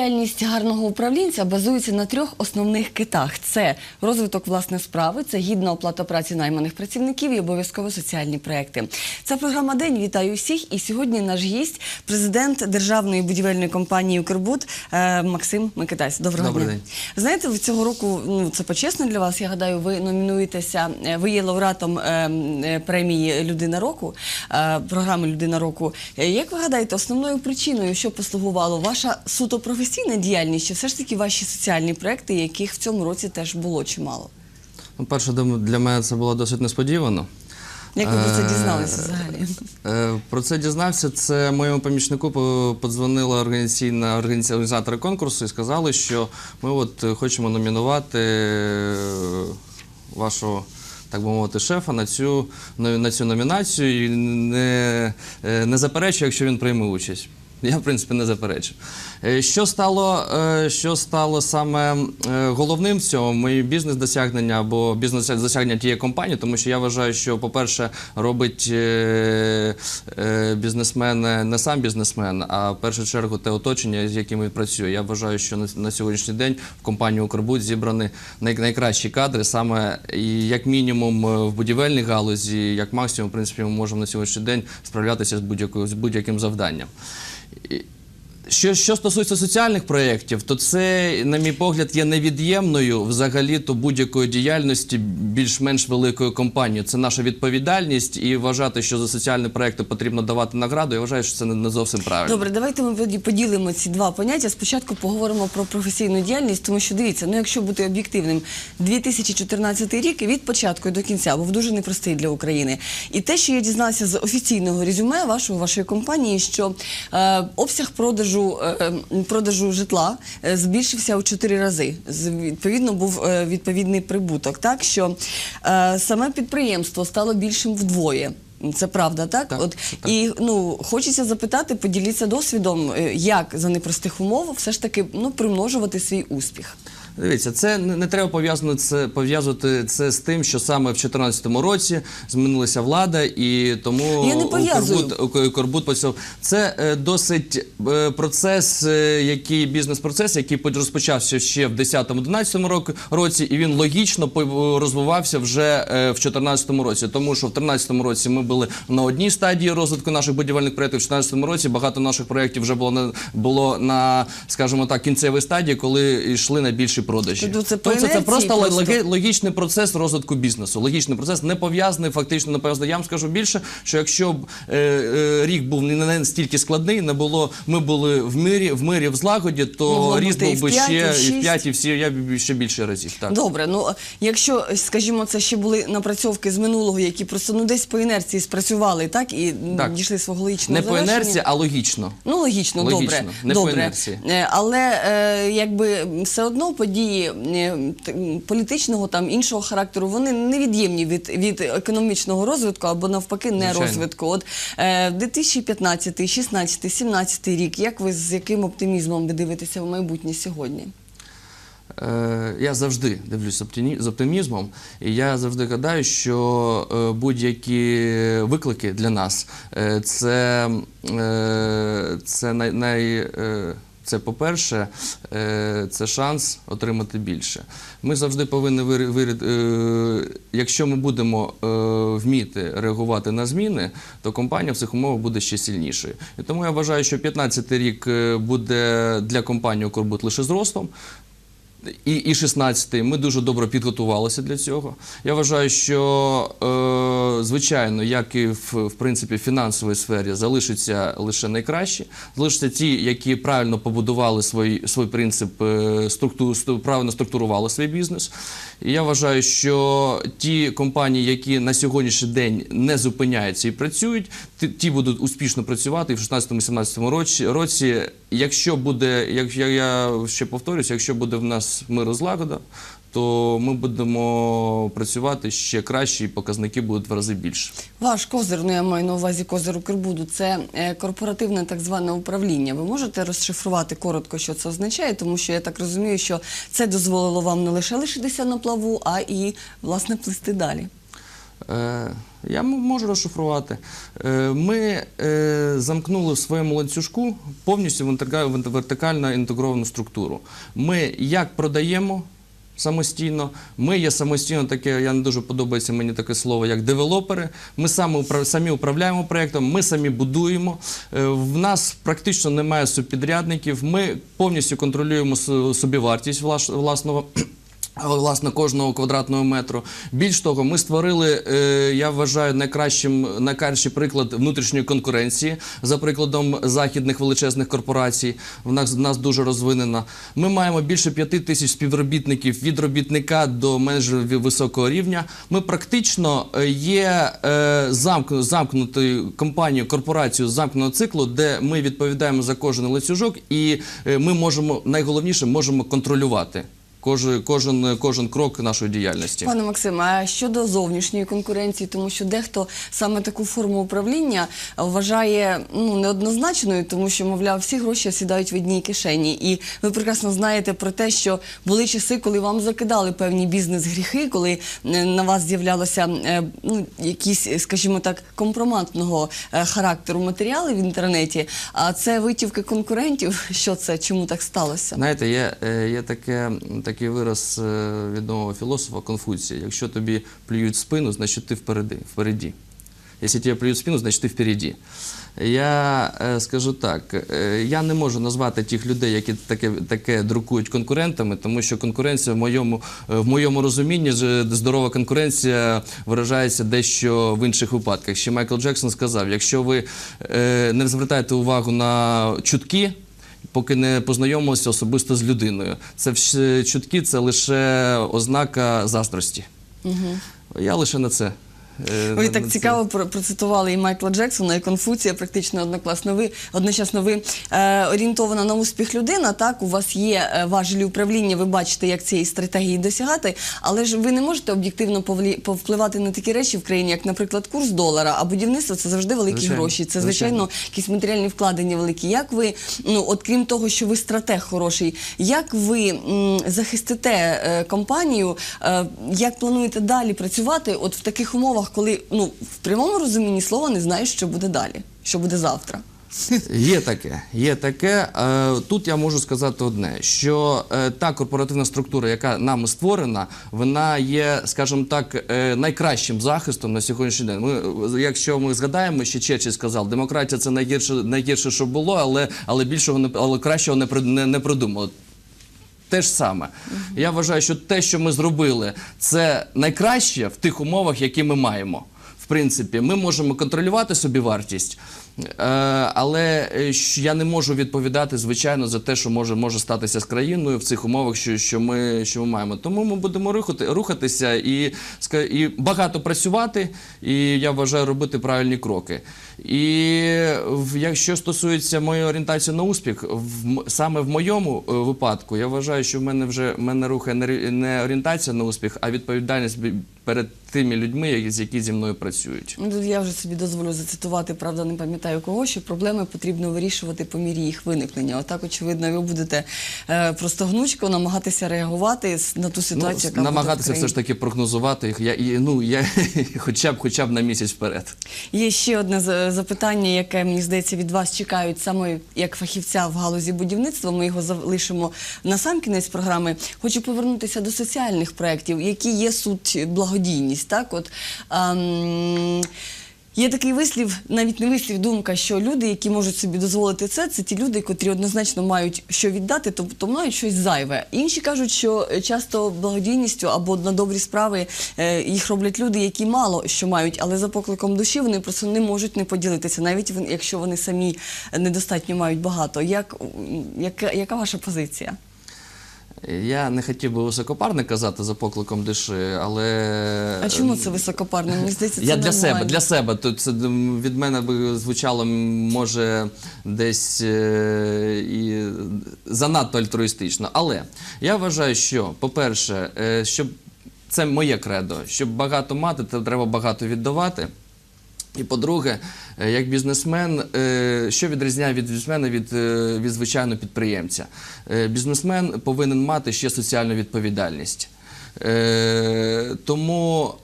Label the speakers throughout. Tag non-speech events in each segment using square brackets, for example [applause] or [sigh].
Speaker 1: діяльність гарного управлінця базується на трьох основних китах: це розвиток власної справи, це гідна оплата праці найманих працівників і обов'язково соціальні проекти. Це програма День. Вітаю всіх. І сьогодні наш гість, президент державної будівельної компанії Укрбуд е, Максим Микитась. Доброго
Speaker 2: Добрий
Speaker 1: дня.
Speaker 2: день.
Speaker 1: Знаєте, ви цього року ну це почесно для вас. Я гадаю, ви номінуєтеся. е, Ви є лауреатом е, премії Людина року, програми Людина року. Як ви гадаєте, основною причиною, що послугувало ваша суто професійна діяльність, чи все ж таки ваші соціальні проекти, яких в цьому році теж було чимало?
Speaker 2: Ну, перше, для мене це було досить несподівано.
Speaker 1: Як ви про це
Speaker 2: Е,
Speaker 1: дізналися взагалі?
Speaker 2: Е, Про це дізнався. Це моєму помічнику подзвонила організаційна організатори конкурсу і сказали, що ми от е, хочемо номінувати е, вашого. Так би мовити, шефа на цю, на цю номінацію і не, е, не заперечую, якщо він прийме участь. Я, в принципі, не заперечу. Е, Що стало, е, що стало саме е, головним в цьому? Мої бізнес-досягнення або бізнес-досягнення тієї компанії, тому що я вважаю, що, по-перше, робить бізнесмен не сам бізнесмен, а в першу чергу те оточення, з яким він працює. Я вважаю, що на, сьогоднішній день в компанії «Укрбуд» зібрані най, найкращі кадри, саме як мінімум в будівельній галузі, як максимум, в принципі, ми можемо на сьогоднішній день справлятися з будь-яким завданням. І- що, що стосується соціальних проєктів, то це, на мій погляд, є невід'ємною взагалі то будь-якої діяльності більш-менш великої компанії. Це наша відповідальність, і вважати, що за соціальні проєкти потрібно давати награду, я вважаю, що це не, зовсім правильно.
Speaker 1: Добре, давайте ми поділимо ці два поняття. Спочатку поговоримо про професійну діяльність, тому що дивіться, ну якщо бути об'єктивним, 2014 рік від початку до кінця був дуже непростий для України. І те, що я дізналася з офіційного резюме вашого вашої компанії, що е, обсяг продажу е, м, продажу житла е, збільшився у чотири рази. З- Відповідно, був е, відповідний прибуток. Так що е, саме підприємство стало більшим вдвоє. Це правда, так?
Speaker 2: Так,
Speaker 1: От
Speaker 2: це так.
Speaker 1: і ну хочеться запитати, поділіться досвідом, е, як за непростих умов все ж таки ну примножувати свій успіх.
Speaker 2: Дивіться, це не, не треба пов'язувати це пов'язувати це з тим, що саме в 2014 році змінилася влада, і тому
Speaker 1: Я не пов'язую.
Speaker 2: Укрбуд- Укрбуд почав. Це е, досить е, процес, е, який бізнес-процес, який по- розпочався ще в 10-11 року році, і він логічно розвивався вже е, в 2014 році. Тому що в 2013 році ми були на одній стадії розвитку наших будівельних проєктів. В 2014 році багато наших проєктів вже було на було на, скажімо так, кінцевій стадії, коли йшли на більші продажі.
Speaker 1: Тобто це по
Speaker 2: Тобто це просто,
Speaker 1: просто?
Speaker 2: логічний процес розвитку бізнесу. Логічний процес не пов'язаний, фактично не пов'язаний. Я вам скажу більше, що якщо б е, е, рік був не настільки складний, не було, ми були в мирі, в мирі, в злагоді, то
Speaker 1: Могло
Speaker 2: ріст був би ще і в
Speaker 1: шість.
Speaker 2: 5, і всі я б ще більше разів. Так.
Speaker 1: Добре, ну якщо, скажімо, це ще були напрацьовки з минулого, які просто ну десь по інерції спрацювали, так і
Speaker 2: Так.
Speaker 1: дійшли свого логічного
Speaker 2: Не по
Speaker 1: завершення.
Speaker 2: інерції, а логічно.
Speaker 1: Ну, логічно,
Speaker 2: Логічно,
Speaker 1: добре.
Speaker 2: не по інерції.
Speaker 1: Е, Але е, якби все одно події е, політичного там іншого характеру, вони невід'ємні від, від економічного розвитку або навпаки не
Speaker 2: Звичайно.
Speaker 1: розвитку. От е, 2015, 16, 17 рік, як ви з яким оптимізмом ви дивитеся в майбутнє сьогодні?
Speaker 2: Е, я завжди дивлюсь з оптимізмом, і я завжди гадаю, що е, будь-які виклики для нас це, це най, най, це по-перше, е, це шанс отримати більше. Ми завжди повинні е, якщо ми будемо е, вміти реагувати на зміни, то компанія в цих умовах буде ще сильнішою. І тому я вважаю, що 15 рік буде для компанії «Укрбуд» лише зростом. І, і 16-й ми дуже добре підготувалися для цього. Я вважаю, що е, звичайно, як і в, в принципі фінансовій сфері, залишаться лише найкращі, залишаться ті, які правильно побудували свій, свій принцип, е, структу, правильно структурували свій бізнес. І я вважаю, що ті компанії, які на сьогоднішній день не зупиняються і працюють, ті, ті будуть успішно працювати і в 16-17 році, році. Якщо буде, як я, я ще повторюся, якщо буде в нас мир і злагода, то ми будемо працювати ще краще, і показники будуть в рази більше.
Speaker 1: Ваш козир, ну я маю на увазі козир Укрбуду, це е, корпоративне так зване управління. Ви можете розшифрувати коротко, що це означає, тому що я так розумію, що це дозволило вам не лише лишитися на плаву, а і власне плисти далі.
Speaker 2: Е, Я можу розшифрувати. Е, Ми е, замкнули в своєму ланцюжку повністю вертикально інтегровану структуру. Ми як продаємо самостійно, ми є самостійно таке, я не дуже подобається мені таке слово, як девелопери. Ми самі, управ- самі управляємо проєктом, ми самі будуємо. В нас практично немає субпідрядників. Ми повністю контролюємо собівартість власного. Власне, кожного квадратного метру. Більш того, ми створили, е, я вважаю, найкращим найкращий приклад внутрішньої конкуренції за прикладом західних величезних корпорацій. В нас нас дуже розвинена. Ми маємо більше п'яти тисяч співробітників від робітника до менеджера ві- високого рівня. Ми практично е, є е, замкнутою компанією, корпорацією замкненого циклу, де ми відповідаємо за кожен ланцюжок, і ми можемо найголовніше можемо контролювати. Кожен, кожен, кожен крок нашої діяльності.
Speaker 1: Пане Максиме, а щодо зовнішньої конкуренції, тому що дехто саме таку форму управління вважає ну неоднозначною, тому що, мовляв, всі гроші сідають в одній кишені. І ви прекрасно знаєте про те, що були часи, коли вам закидали певні бізнес-гріхи, коли е, на вас з'являлося е, ну, якісь, скажімо так, компроматного е, характеру матеріали в інтернеті. А це витівки конкурентів. Що це? Чому так сталося?
Speaker 2: Знаєте, є, є таке, такий вираз е, відомого філософа Конфуція. Якщо тобі плюють спину, значить ти впереди. впереді. Якщо тебе плюють спину, значить ти впереді. Я е, скажу так, е, я не можу назвати тих людей, які таке, таке друкують конкурентами, тому що конкуренція в моєму, в моєму розумінні здорова конкуренція виражається дещо в інших випадках. Ще Майкл Джексон сказав: якщо ви не звертаєте увагу на чутки, поки не познайомилися особисто з людиною. Це чутки це лише ознака заздрості. Я лише на це. Е,
Speaker 1: Ви так цікаво процитували і Майкла Джексона, і Конфуція, практично однокласно. Ви одночасно ви е, орієнтована на успіх людина. Так, у вас є е, важелі управління, ви бачите, як цієї стратегії досягати, але ж ви не можете об'єктивно повпливати на такі речі в країні, як, наприклад, курс долара, а будівництво це завжди великі
Speaker 2: Звичайно,
Speaker 1: гроші. Це
Speaker 2: звичайно.
Speaker 1: звичайно якісь матеріальні вкладення великі. Як ви, ну от крім того, що ви стратег хороший, як ви м, захистите е, компанію, е, як плануєте далі працювати, от в таких умовах, коли ну в прямому розумінні слова не знаєш, що буде далі, що буде завтра. [laughs]
Speaker 2: Є таке, є таке. Е, Тут я можу сказати одне: що е, та корпоративна структура, яка нами створена, вона є, скажімо так, е, найкращим захистом на сьогоднішній день. Ми, якщо ми згадаємо, ще Черчилль сказав, демократія це найгірше, найгірше, що було, але, але більшого не але кращого не, не, не придумали. Те ж саме. Я вважаю, що те, що ми зробили, це найкраще в тих умовах, які ми маємо. В принципі, ми можемо контролювати собі вартість, але е, я не можу відповідати, звичайно, за те, що може, може статися з країною в цих умовах, що, що, ми, що ми маємо. Тому ми будемо рухати, рухатися і, і багато працювати, і я вважаю робити правильні кроки. І якщо стосується моєї орієнтації на успіх, в, саме в моєму е, випадку, я вважаю, що в мене вже мене рухає не, орієнтація на успіх, а відповідальність перед тими людьми, які зі мною працюють.
Speaker 1: Ну, я вже собі дозволю зацитувати, правда, не пам'ятаю кого, що проблеми потрібно вирішувати по мірі їх виникнення. Отак, очевидно, ви будете е, просто гнучко намагатися реагувати на ту ситуацію,
Speaker 2: Ну,
Speaker 1: яка
Speaker 2: намагатися
Speaker 1: буде
Speaker 2: все ж таки прогнозувати їх. Я, і, ну, я, [laughs] хоча б хоча б на місяць вперед.
Speaker 1: Є ще одне за- запитання, яке мені здається від вас чекають саме як фахівця в галузі будівництва. Ми його залишимо на сам кінець програми. Хочу повернутися до соціальних проєктів, які є суть благодійність. Так, от ем, Є такий вислів, навіть не вислів, думка, що люди, які можуть собі дозволити це, це ті люди, котрі однозначно мають що віддати, тобто мають щось зайве. Інші кажуть, що е, часто благодійністю або на добрі справи е, їх роблять люди, які мало що мають, але за покликом душі вони просто не можуть не поділитися, навіть якщо вони самі недостатньо мають багато. Як, м, яка, яка ваша позиція?
Speaker 2: Я не хотів би високопарне казати за покликом душі, але.
Speaker 1: А чому це високопарно? Мені здається, це
Speaker 2: Я для
Speaker 1: нормально.
Speaker 2: себе, для себе. То це від мене би звучало може десь е, і занадто альтруїстично. Але я вважаю, що, по-перше, е, щоб це моє кредо, щоб багато мати, то треба багато віддавати. І по-друге, е, як бізнесмен, е, що відрізняє від бізнесмена від, е, від звичайного підприємця? Бізнесмен повинен мати ще соціальну відповідальність. Тому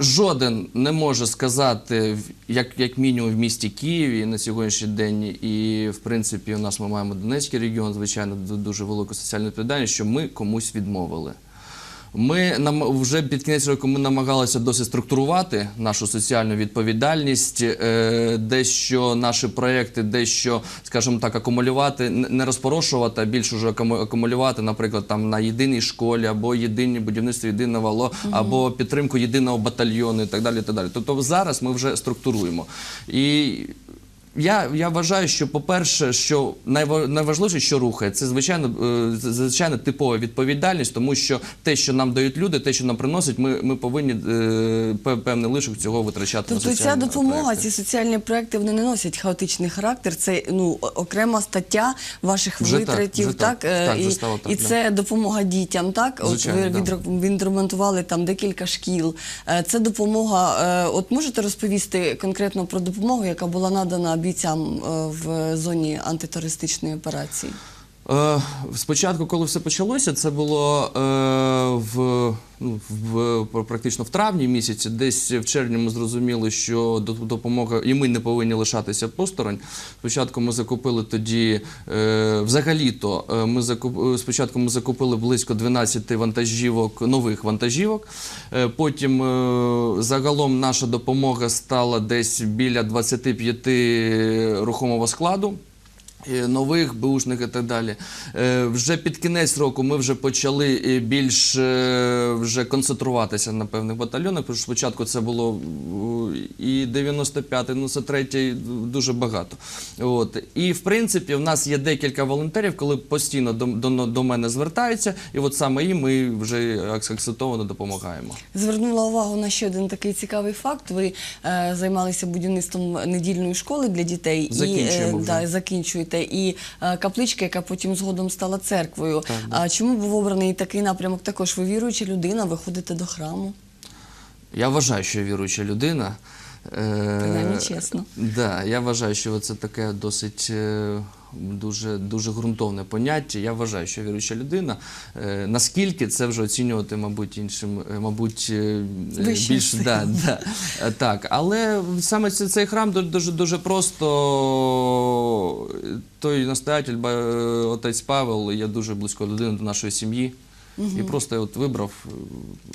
Speaker 2: Жоден не може сказати, як, як мінімум в місті Києві на сьогоднішній день, і в принципі у нас ми маємо Донецький регіон, звичайно, ду- дуже велику соціальну відповідальність, що ми комусь відмовили. Ми нам вже під кінець року ми намагалися досить структурувати нашу соціальну відповідальність, е, дещо наші проекти, дещо, скажімо так, акумулювати, не розпорошувати, а більш уже акуму- акумулювати, наприклад, там на єдиній школі або єдині будівництво єдиного ВАЛО, або підтримку єдиного батальйону і так далі. І так далі. Тобто зараз ми вже структуруємо. І я, я вважаю, що, по-перше, що найва- найважливіше, що рухає, це звичайно, е, звичайно типова відповідальність, тому що те, що нам дають люди, те, що нам приносять, ми, ми повинні е, пе- певний лишок цього витрачати на
Speaker 1: Тобто ця допомога,
Speaker 2: проекти.
Speaker 1: ці соціальні проекти, вони не носять хаотичний характер. Це ну окрема стаття ваших
Speaker 2: Вже
Speaker 1: витратів,
Speaker 2: вже так.
Speaker 1: Е,
Speaker 2: Так,
Speaker 1: і,
Speaker 2: вже стало так,
Speaker 1: і
Speaker 2: да.
Speaker 1: це допомога дітям. Так,
Speaker 2: Звичайно,
Speaker 1: от ви
Speaker 2: да.
Speaker 1: відре- відремонтували там декілька шкіл. Це допомога. От можете розповісти конкретно про допомогу, яка була надана бійцям е, в зоні антитерористичної операції?
Speaker 2: Е, спочатку, коли все почалося, це було е, в, ну, в практично в травні місяці. Десь в червні ми зрозуміли, що до- допомога, і ми не повинні лишатися посторонь. Спочатку ми закупили тоді, е, взагалі-то, ми закуп, спочатку ми закупили близько 12 вантажівок, нових вантажівок. Потім загалом наша допомога стала десь біля 25 рухомого складу нових бушних і так далі. Е, Вже під кінець року ми вже почали е, більш е, вже концентруватися на певних батальйонах. Тому що спочатку це було е, і 95-й, ну це третій дуже багато. От. І в принципі в нас є декілька волонтерів, коли постійно до, до, до мене звертаються, і от саме їм ми вже акцентовано допомагаємо.
Speaker 1: Звернула увагу на ще один такий цікавий факт. Ви е, займалися будівництвом недільної школи для дітей
Speaker 2: Закінчуємо
Speaker 1: і е,
Speaker 2: вже.
Speaker 1: да, закінчуєте. І е, капличка, яка потім згодом стала церквою.
Speaker 2: Так.
Speaker 1: А чому був обраний такий напрямок? Також ви віруюча людина, ви ходите до храму.
Speaker 2: Я вважаю, що я віруюча людина. Е,
Speaker 1: Принаймні чесно.
Speaker 2: Да, я вважаю, що це таке досить е, дуже, дуже ґрунтовне поняття. Я вважаю, що віруюча людина. Е, Наскільки це вже оцінювати, мабуть, іншим, е, мабуть, е, більш да, да, так. Але саме цей, храм дуже, дуже просто. Той настоятель, отець Павел, я дуже близько людина до нашої сім'ї. І просто от вибрав.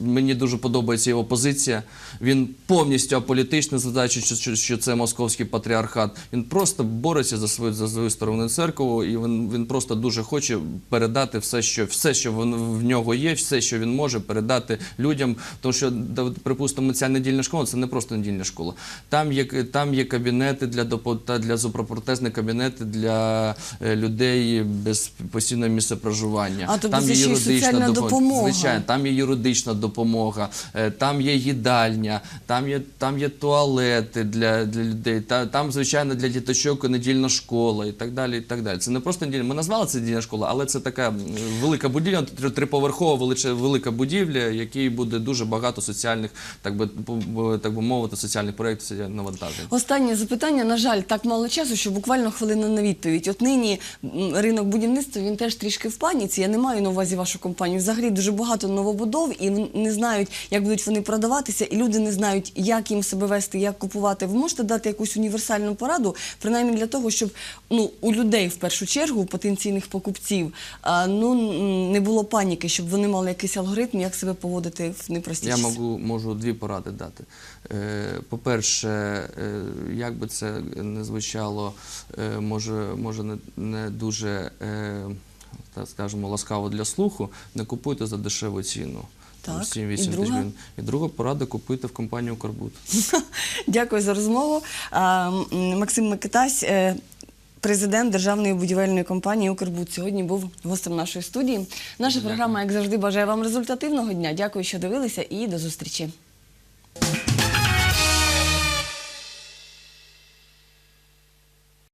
Speaker 2: Мені дуже подобається його позиція. Він повністю аполітичний, зважаючи, що, що, це московський патріархат. Він просто бореться за свою за свою сторону церкву, і він, він просто дуже хоче передати все, що все, що він, в нього є, все, що він може передати людям. Тому що, припустимо, ця недільна школа це не просто недільна школа. Там є там є кабінети для допо- та для зубропротезні кабінети для е, людей без постійного місця проживання.
Speaker 1: А, тобто
Speaker 2: там є
Speaker 1: й
Speaker 2: юридична
Speaker 1: допомога.
Speaker 2: Звичайно, там є юридична допомога, е, там є їдальня, там є, там є туалети для, для людей, та, там, звичайно, для діточок недільна школа і так далі. І так далі. Це не просто недільна. Ми назвали це недільна школа, але це така велика будівля, триповерхова величе, велика будівля, якій буде дуже багато соціальних, так би, так би мовити, соціальних проєктів, соціальних навантажень.
Speaker 1: Останнє запитання. На жаль, так мало часу, що буквально хвилина на відповідь. От нині ринок будівництва він теж трішки в паніці. Я не маю на увазі вашу компанію. Взагалі дуже багато новобудов і не знають, як будуть вони продаватися, і люди не знають, як їм себе вести, як купувати. Ви можете дати якусь універсальну пораду, принаймні для того, щоб ну у людей в першу чергу, у потенційних покупців, ну не було паніки, щоб вони мали якийсь алгоритм, як себе поводити в непрості
Speaker 2: Я можу, можу дві поради дати. Е, По-перше, е, як би це не звучало, е, може, може не, не дуже, так скажемо, ласкаво для слуху, не купуйте за дешеву ціну.
Speaker 1: Так,
Speaker 2: 7-8
Speaker 1: і друга?
Speaker 2: гривень. І друга порада купуйте в компанію Корбут. [laughs]
Speaker 1: Дякую за розмову. А, Максим Микитась, е, президент Державної будівельної компанії Укрбуд, сьогодні був гостем нашої студії. Наша програма, як завжди, бажає вам результативного дня. Дякую, що дивилися, і до зустрічі.